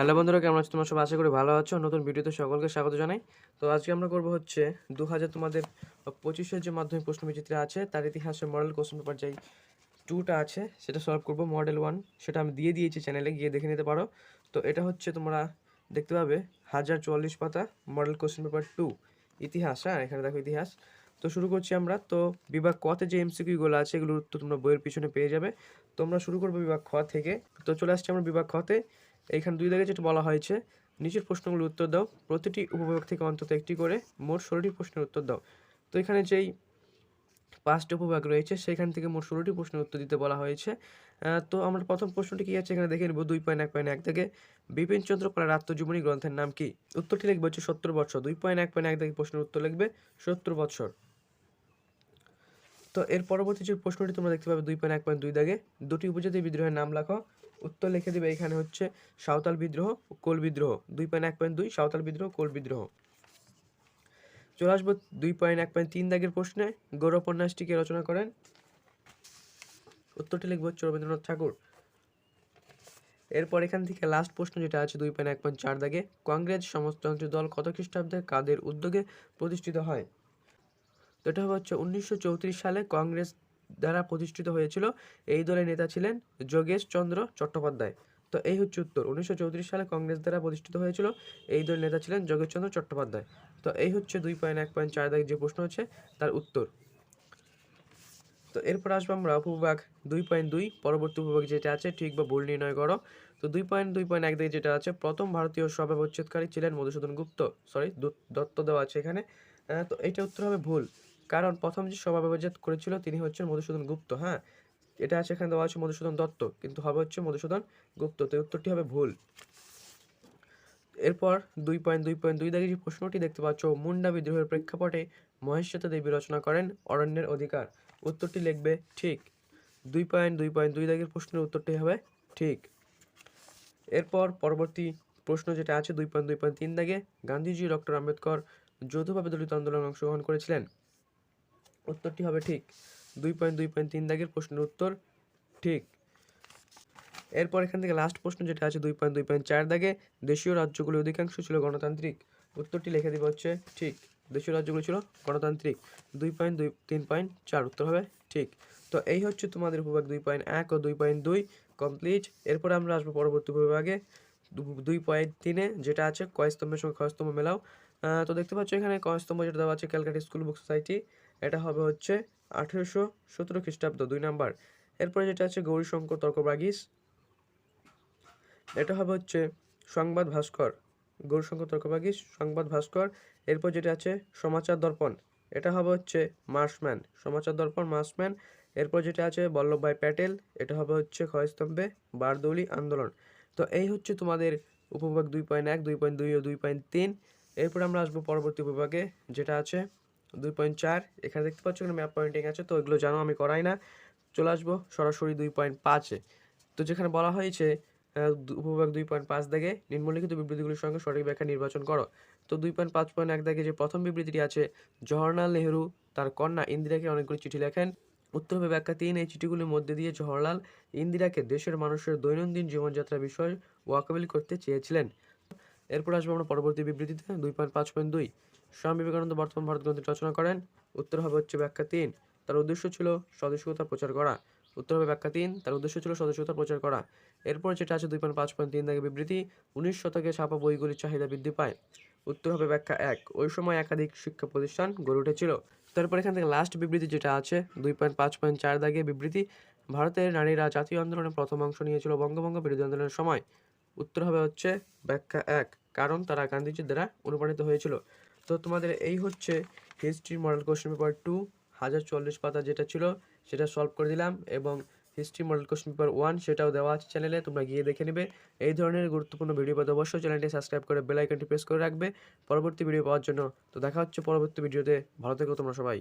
Hello বন্ধুরা, কেমন আছো? তোমরা সব আশা করি ভালো আছো। নতুন ভিডিওতে সকলকে স্বাগত জানাই। তো আজকে আমরা করব হচ্ছে দু হাজার তোমাদের পঁচিশের যে মাধ্যমিক প্রশ্ন বিচিত্রা আছে, তার ইতিহাসের মডেল কোশ্চেন পেপার যেই টুটা আছে, সেটা সলভ করব মডেল ওয়ান সেটা আমি দিয়ে দিয়েছি চ্যানেলে গিয়ে দেখে নিতে পারো। তো এটা হচ্ছে তোমরা দেখতে পাবে, হাজার চুয়াল্লিশ পাতা মডেল কোশ্চেন পেপার টু ইতিহাস হ্যাঁ এখানে দেখো ইতিহাস। তো শুরু করছি আমরা। তো বিভাগ কতে যে এমসিকিউগুলো আছে, এগুলোর উত্তর তোমরা বইয়ের পিছনে পেয়ে যাবে। তোমরা শুরু করব বিভাগ খ থেকে। তো চলে আসছি আমরা বিভাগ খতে এইখানে দুই দাগে যেটা বলা হয়েছে, নিচের প্রশ্নগুলোর উত্তর দাও। প্রতিটি উপবিভাগ থেকে অন্তত একটি করে, মোট ষোলোটি প্রশ্নের উত্তর দাও। তো এখানে যেই পাঁচটি উপভাগ রয়েছে সেখান থেকে মোট ষোলোটি প্রশ্নের উত্তর দিতে বলা হয়েছে। তো আমরা প্রথম প্রশ্নটি কী আছে? এখানে দেখে নেব, দুই পয়েন্ট, এক পয়েন্ট, এক থেকে বিপিন চন্দ্র পালের আত্মজীবনী গ্রন্থের নাম কি? উত্তরটি লিখবে হচ্ছে সত্তর বৎসর। দুই পয়েন্ট, এক পয়েন্ট, এক থেকে প্রশ্নের উত্তর লিখবে সত্তর বৎসর। তো এর পরবর্তী যে প্রশ্নটি তোমরা দেখতে পাবে, দুই পয়েন্ট, এক পয়েন্ট, দুই দাগে, দুটি উপজাতি বিদ্রোহের নাম লেখো। উত্তর লিখে দিবে এখানে হচ্ছে সাঁওতাল বিদ্রোহ, কোল বিদ্রোহ। দুই পয়েন্ট এক পয়েন্ট দুই, সাঁওতাল বিদ্রোহ, কোল বিদ্রোহ। চলে আসব দুই পয়েন্ট এক পয়েন্ট তিন দাগের প্রশ্নে। গৌর উপন্যাসটিকে রচনা করেন। উত্তরটি লিখব হচ্ছে রবীন্দ্রনাথ ঠাকুর। এরপর এখান থেকে লাস্ট প্রশ্ন যেটা আছে দুই পয়েন্ট এক পয়েন্ট চার দাগে, কংগ্রেস সমাজতান্ত্রিক দল কত খ্রিস্টাব্দে কাদের উদ্যোগে প্রতিষ্ঠিত হয়? তো এটা হচ্ছে উনিশশো চৌত্রিশ সালে কংগ্রেস দ্বারা প্রতিষ্ঠিত হয়েছিল। এই দলের নেতা ছিলেন যোগেশ চন্দ্র চট্টোপাধ্যায়। তো এই হচ্ছে উত্তর। উনিশশো চৌত্রিশ সালে কংগ্রেস দ্বারা প্রতিষ্ঠিত হয়েছিল। এই দলের নেতা ছিলেন যোগেশ চন্দ্র চট্টোপাধ্যায়। তো এই হচ্ছে দুই পয়েন্ট, এক পয়েন্ট, চার দাগ যে প্রশ্ন হচ্ছে, তার উত্তর। তো এরপর আসব আমরা উপবিভাগ দুই পয়েন্ট দুই, পরবর্তী উপবিভাগ যেটা আছে, ঠিক বা ভুল নির্ণয় করো। তো দুই পয়েন্ট দুই পয়েন্ট, এক দিকে যেটা আছে, প্রথম ভারতীয় স্বভাব উচ্ছেদকারী ছিলেন মধুসূদন গুপ্ত সরি দত্ত দেওয়া আছে এখানে। তো এইটা উত্তর হবে ভুল। কারণ প্রথম যে বিচ্ছেদ করেছিল তিনি হচ্ছেন মধুসূদন গুপ্ত হ্যাঁ? এটা আছে এখানে দেওয়া আছে মধুসূদন দত্ত, কিন্তু হবে হচ্ছে মধুসূদন গুপ্ত। তো উত্তরটি হবে ভুল। এরপর দুই পয়েন্ট দুই পয়েন্ট, দুই দাগে যে প্রশ্নটি দেখতে পাচ্ছ, মুন্ডা বিদ্রোহের প্রেক্ষাপটে মহেশ্বেতা দেবী রচনা করেন অরণ্যের অধিকার। উত্তরটি লিখবে ঠিক। দুই পয়েন্ট দুই পয়েন্ট, দুই দাগের প্রশ্নের উত্তরটি হবে ঠিক। এরপর পরবর্তী প্রশ্ন যেটা আছে, দুই পয়েন্ট দুই পয়েন্ট, তিন দাগে গান্ধীজি ডক্টর আম্বেদকর যৌথভাবে দলিত আন্দোলনে অংশগ্রহণ করেছিলেন। উত্তরটি হবে ঠিক। দুই পয়েন্ট দুই পয়েন্ট তিন দাগের প্রশ্নের উত্তর ঠিক। এরপর এখান থেকে লাস্ট প্রশ্ন যেটা আছে, দুই পয়েন্ট দুই পয়েন্ট চার দাগে, দেশীয় রাজ্যগুলির অধিকাংশ ছিল গণতান্ত্রিক। উত্তরটি লিখে দিব হচ্ছে ঠিক। দেশীয় রাজ্যগুলো ছিল গণতান্ত্রিক। দুই পয়েন্ট, দুই, তিন পয়েন্ট চার উত্তর হবে ঠিক। তো এই হচ্ছে তোমাদের উপভাগ দুই পয়েন্ট এক ও দুই পয়েন্ট দুই কমপ্লিট এরপরে আমরা আসব পরবর্তী উপবিভাগে দু- দুই পয়েন্ট তিনে যেটা আছে কয় স্তম্ভের সঙ্গে ক্ষয় স্তম্ভ মেলাও। তো দেখতে পাচ্ছ এখানে কয়স্তম্ভ যেটা দেওয়া আছে ক্যালকাটা স্কুল বুক সোসাইটি। এটা হবে হচ্ছে আঠেরোশো সতেরো খ্রিস্টাব্দ, দুই নাম্বার। এরপরে যেটা আছে গৌরীশঙ্কর তর্কবাগিস। এটা হবে হচ্ছে সংবাদ ভাস্কর, গৌরশঙ্কর তর্কবাগিস, সংবাদ ভাস্কর। এরপর যেটা আছে সমাচার দর্পণ, এটা হবে হচ্ছে মার্সম্যান সমাচার দর্পণ মার্সম্যান এরপর যেটা আছে বল্লভভাই প্যাটেল, এটা হবে হচ্ছে ক্ষয়স্তম্ভে, বারদৌলি আন্দোলন। তো এই হচ্ছে তোমাদের উপবিভাগ দুই পয়েন্ট এক, দুই পয়েন্ট দুই ও দুই পয়েন্ট তিন। এরপর আমরা আসব পরবর্তী উপবিভাগে যেটা আছে দুই পয়েন্ট চার, এখানে দেখতে পাচ্ছ এখানে ম্যাপ পয়েন্টিং আছে, তো এগুলো জানো, আমি করাই না। চলে আসব সরাসরি দুই পয়েন্ট পাঁচে। তো যেখানে বলা হয়েছে উপভাগ দুই পয়েন্ট পাঁচ দাগে নিম্নলিখিত বিবৃতিগুলির সঙ্গে সঠিক ব্যাখ্যা নির্বাচন করো। তো দুই পয়েন্ট পাঁচ পয়েন্ট এক দাগে যে প্রথম বিবৃতিটি আছে, জওহরলাল নেহরু তার কন্যা ইন্দিরাকে অনেকগুলি চিঠি লেখেন। উত্তর হবে ব্যাখ্যা তিন, এই চিঠিগুলির মধ্যে দিয়ে জওহরলাল ইন্দিরাকে দেশের মানুষের দৈনন্দিন জীবনযাত্রার বিষয় ওয়াকাবিল করতে চেয়েছিলেন। এরপর আসব আমরা পরবর্তী বিবৃতিতে, দুই পয়েন্ট পাঁচ পয়েন্ট দুই। স্বামী বিবেকানন্দ বর্তমান ভারত গ্রন্থটি রচনা করেন। উত্তর হবে হচ্ছে ব্যাখ্যা তিন। তার উদ্দেশ্য ছিল স্বদেশিকতা প্রচার করা। উত্তর হবে ব্যাখ্যা তিন। তার উদ্দেশ্য ছিল স্বদেশিকতা প্রচার করা। এরপর যেটা আছে, দুই পয়েন্ট পাঁচ পয়েন্ট তিন দাগে বিবৃতি, উনিশ শতকে ছাপা বইগুলির চাহিদা বৃদ্ধি পায়। উত্তর হবে ব্যাখ্যা এক। ওই সময় একাধিক শিক্ষা প্রতিষ্ঠান গড়ে উঠেছিল। তারপর এখান থেকে লাস্ট বিবৃতি যেটা আছে, দুই পয়েন্ট পাঁচ পয়েন্ট চার দাগে বিবৃতি, ভারতের নারীরা জাতীয় আন্দোলনে প্রথম অংশ নিয়েছিল বঙ্গভঙ্গ বিরোধী আন্দোলনের সময়। উত্তর হবে হচ্ছে ব্যাখ্যা এক। কারণ তারা গান্ধীজির দ্বারা অনুপ্রাণিত হয়েছিল। তো তোমাদের এই হচ্ছে history model question paper two হাজার চল্লিশ পাতা যেটা ছিল, সেটা সলভ করে দিলাম এবং history model question paper one সেটাও দেওয়া আছে চ্যানেলে তোমরা গিয়ে দেখে নেবে। এই ধরনের গুরুত্বপূর্ণ ভিডিও পেতে অবশ্যই চ্যানেলটি সাবস্ক্রাইব করে বেল আইকনটি প্রেস করে রাখবে। পরবর্তী ভিডিও পাওয়ার জন্য, তো দেখা হচ্ছে পরবর্তী ভিডিওতে ভালো থেকো তোমরা সবাই।